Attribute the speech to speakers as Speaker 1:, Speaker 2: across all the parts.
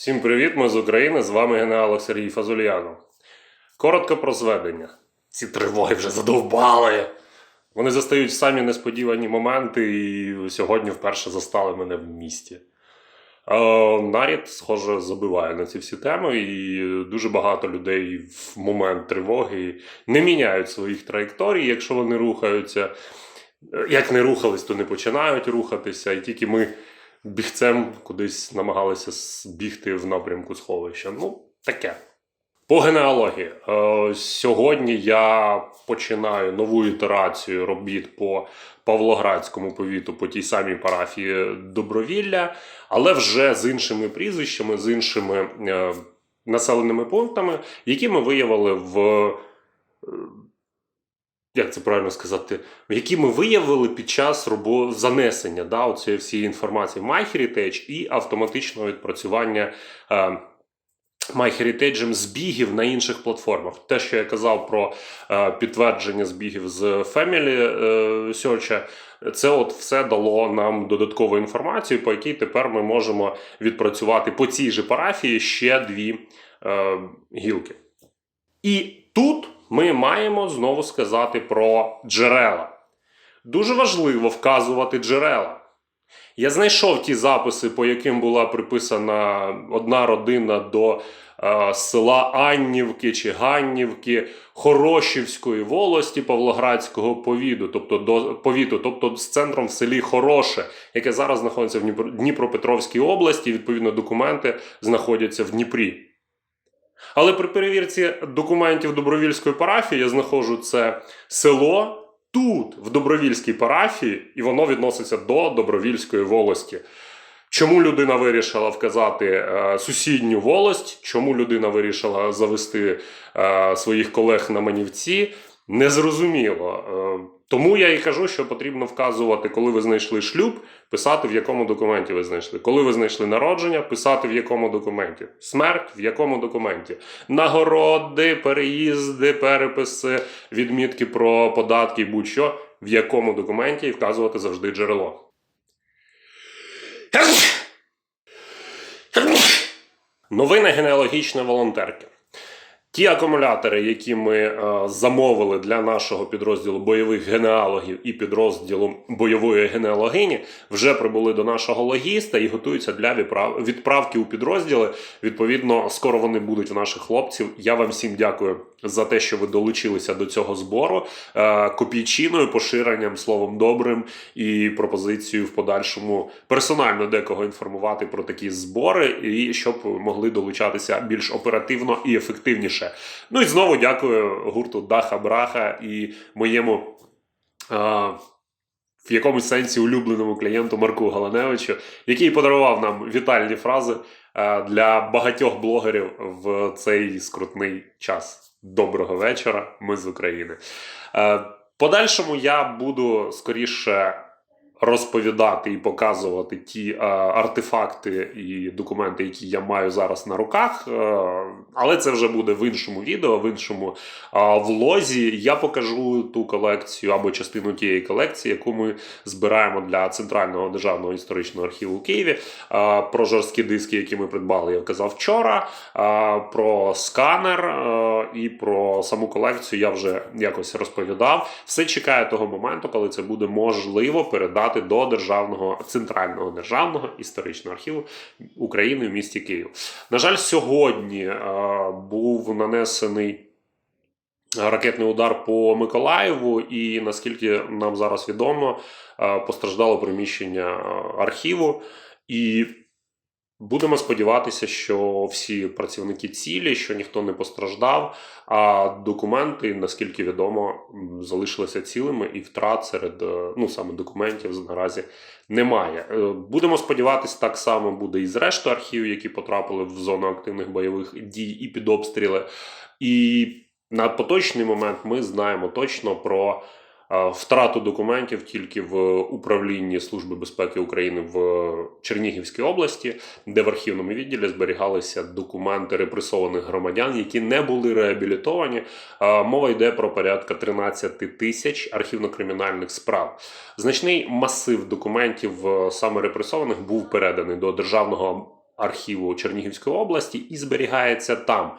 Speaker 1: Всім привіт, ми з України. З вами генерал Сергій Фазульянов. Коротко про зведення. Ці тривоги вже задовбали. Вони застають самі несподівані моменти, і сьогодні вперше застали мене в місті. Е, Нарід, схоже, забиває на ці всі теми, і дуже багато людей в момент тривоги не міняють своїх траєкторій, якщо вони рухаються. Як не рухались, то не починають рухатися, і тільки ми бігцем кудись намагалися бігти в напрямку сховища. Ну, таке. По генеалогії. Е, сьогодні я починаю нову ітерацію робіт по Павлоградському повіту, по тій самій парафії Добровілля, але вже з іншими прізвищами, з іншими е, населеними пунктами, які ми виявили в. Як це правильно сказати, які ми виявили під час робо... занесення да, оцієї всієї інформації MyHeritage і автоматичного відпрацювання е, MyHeritage збігів на інших платформах. Те, що я казав про е, підтвердження збігів з Family е, Search, це от все дало нам додаткову інформацію, по якій тепер ми можемо відпрацювати по цій же парафії ще дві е, гілки. І тут ми маємо знову сказати про джерела. Дуже важливо вказувати джерела. Я знайшов ті записи, по яким була приписана одна родина до е, села Аннівки чи Ганнівки Хорошівської волості Павлоградського повіду, тобто до повіту, тобто з центром в селі Хороше, яке зараз знаходиться в Дніпро- Дніпропетровській області. Відповідно, документи знаходяться в Дніпрі. Але при перевірці документів Добровільської парафії я знаходжу це село тут, в Добровільській парафії, і воно відноситься до Добровільської волості. Чому людина вирішила вказати е, сусідню волость, чому людина вирішила завести е, своїх колег на манівці, незрозуміло. Е, тому я і кажу, що потрібно вказувати, коли ви знайшли шлюб, писати в якому документі ви знайшли. Коли ви знайшли народження, писати в якому документі. Смерть в якому документі. Нагороди, переїзди, переписи, відмітки про податки, будь-що, в якому документі і вказувати завжди джерело. Новини генеалогічної волонтерки. Ті акумулятори, які ми е, замовили для нашого підрозділу бойових генеалогів і підрозділу бойової генеалогині, вже прибули до нашого логіста і готуються для відправ- відправки у підрозділи. Відповідно, скоро вони будуть у наших хлопців. Я вам всім дякую за те, що ви долучилися до цього збору е, копійчиною, поширенням, словом добрим і пропозицією в подальшому персонально декого інформувати про такі збори, і щоб могли долучатися більш оперативно і ефективніше. Ну і знову дякую гурту Даха Браха і моєму. е, в якомусь сенсі улюбленому клієнту Марку Галаневичу, який подарував нам вітальні фрази для багатьох блогерів в цей скрутний час. Доброго вечора, ми з України. Е, Подальшому я буду скоріше розповідати і показувати ті е, артефакти і документи, які я маю зараз на руках. Е, але це вже буде в іншому відео, в іншому е, влозі. Я покажу ту колекцію або частину тієї колекції, яку ми збираємо для Центрального державного історичного архіву у Києві. Про жорсткі диски, які ми придбали, я казав вчора. Про сканер і про саму колекцію я вже якось розповідав. Все чекає того моменту, коли це буде можливо передати до державного центрального державного історичного архіву України в місті Київ. На жаль, сьогодні е, був нанесений. Ракетний удар по Миколаєву, і наскільки нам зараз відомо, е, постраждало приміщення е, архіву. І будемо сподіватися, що всі працівники цілі, що ніхто не постраждав, а документи, наскільки відомо, залишилися цілими, і втрат серед е, ну саме документів наразі немає. Е, Будемо сподіватися, так само буде і з рештою архівів, які потрапили в зону активних бойових дій і під обстріли. І на поточний момент ми знаємо точно про втрату документів тільки в управлінні Служби безпеки України в Чернігівській області, де в архівному відділі зберігалися документи репресованих громадян, які не були реабілітовані. Мова йде про порядка 13 тисяч архівно-кримінальних справ. Значний масив документів е, саме репресованих був переданий до державного архіву Чернігівської області і зберігається там.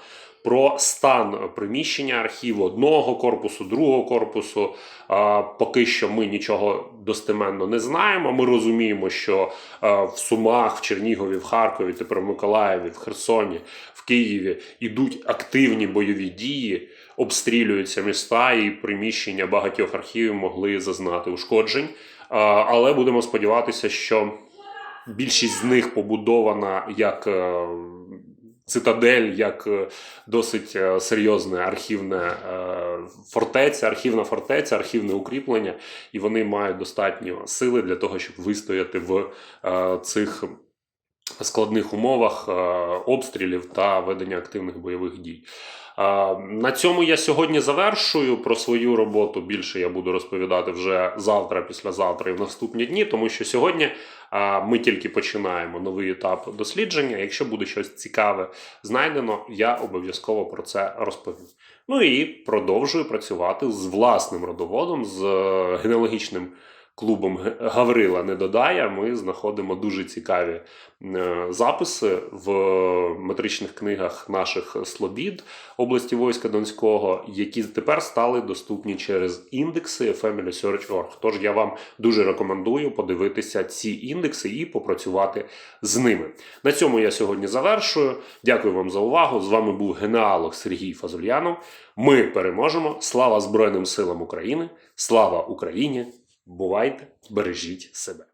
Speaker 1: Про стан приміщення архіву одного корпусу, другого корпусу. Поки що ми нічого достеменно не знаємо. Ми розуміємо, що в Сумах, в Чернігові, в Харкові, тепер в Миколаєві, в Херсоні, в Києві ідуть активні бойові дії, обстрілюються міста, і приміщення багатьох архівів могли зазнати ушкоджень. Але будемо сподіватися, що більшість з них побудована як. Цитадель як е, досить е, серйозне архівне е, фортеця, архівна фортеця, архівне укріплення, і вони мають достатньо сили для того, щоб вистояти в цих складних умовах е, обстрілів та ведення активних бойових дій. Е, На цьому я сьогодні завершую. Про свою роботу більше я буду розповідати вже завтра, післязавтра і в наступні дні, тому що сьогодні ми тільки починаємо новий етап дослідження. Якщо буде щось цікаве знайдено, я обов'язково про це розповім. Ну і продовжую працювати з власним родоводом, з е, генеалогічним клубом Гаврила Недодая. Ми знаходимо дуже цікаві е, записи в метричних книгах наших слобід області войска Донського, які тепер стали доступні через індекси FamilySearch.org. Тож я вам дуже рекомендую подивитися ці індекси і попрацювати з ними. На цьому я сьогодні завершую. Дякую вам за увагу. З вами був генеалог Сергій Фазульянов. Ми переможемо. Слава Збройним силам України! Слава Україні! Бувайте, бережіть себе!